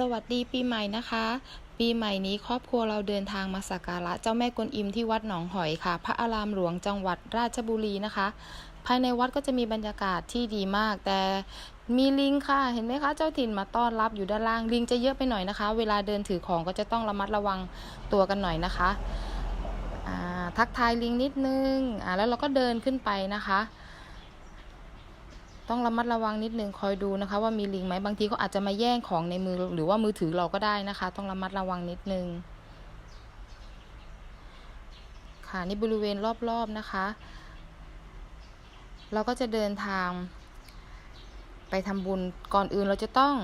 สวัสดีปีใหม่นะคะ ปีใหม่นี้ครอบครัวเราเดินทางมาสักการะเจ้าแม่กวนอิมที่วัดหนองหอยค่ะ พระอารามหลวงจังหวัดราชบุรีนะคะ ภายในวัดก็จะมีบรรยากาศที่ดีมาก แต่มีลิงค่ะ เห็นไหมคะ เจ้าถิ่นมาต้อนรับอยู่ด้านล่างลิงจะเยอะไปหน่อยนะคะ เวลาเดินถือของก็จะต้องระมัดระวังตัวกันหน่อยนะคะทักทายลิงนิดนึงแล้วเราก็เดินขึ้นไปนะคะ ต้องระมัดระวังนิดนึงคอยดูนะคะ ว่ามีลิงไหมบางทีเขาอาจจะมาแย่งของในมือหรือว่ามือถือเราก็ได้นะคะ ต้องระมัดระวังนิดนึง ค่ะนี่บริเวณรอบๆนะคะ เราก็จะเดินทาง ไปทำบุญก่อนอื่นเราจะต้อง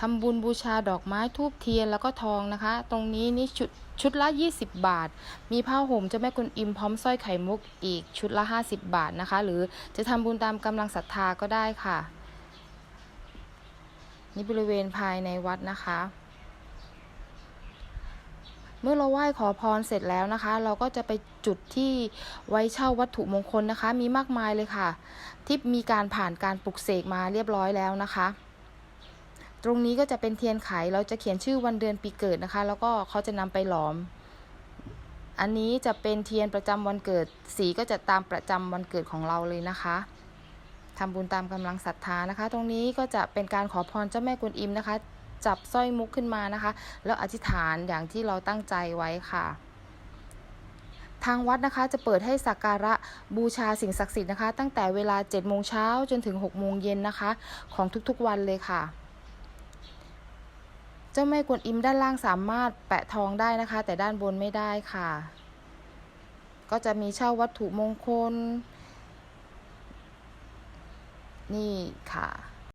ทำบุญบูชาดอกไม้ทูบเทียนแล้วก็ทองนะคะ ตรงนี้นี่ชุดชุดละ 20 บาท มีผ้าห่มเจ้าแม่กุนอิมพร้อมสร้อยไข่มุกอีกชุดละ 50 บาทนะคะ หรือจะทำบุญตามกำลังศรัทธาก็ได้ค่ะ นี่บริเวณภายในวัดนะคะเมื่อเราไหว้ขอพรเสร็จแล้วนะคะ เราก็จะไปจุดที่ไว้เช่าวัตถุมงคลนะคะ มีมากมายเลยค่ะ ที่มีการผ่านการปลุกเสกมาเรียบร้อยแล้วนะคะ ตรงนี้ก็จะเป็นเทียนไข เราจะเขียนชื่อวันเดือนปีเกิดนะคะ แล้วก็เขาจะนำไปหลอม อันนี้จะเป็นเทียนประจำวันเกิด สีก็จะตามประจำวันเกิดของเราเลยนะคะทำบุญตามกำลังศรัทธานะคะ ตรงนี้ก็จะเป็นการขอพรเจ้าแม่กวนอิมนะคะ จับสร้อยมุกขึ้นมานะคะ แล้วอธิษฐานอย่างที่เราตั้งใจไว้ค่ะทางวัดนะคะจะเปิดให้สักการะบูชาสิ่งศักดิ์สิทธิ์นะคะ ตั้งแต่เวลา7โมงเช้าจนถึง6โมงเย็นนะคะ ของทุกๆวันเลยค่ะ จ้าแม่กวนอิมด้านล่างสามารถแปะทองได้นะคะ แต่ด้านบนไม่ได้ค่ะ ก็จะมีเช่าวัตถุมงคล นี่ค่ะ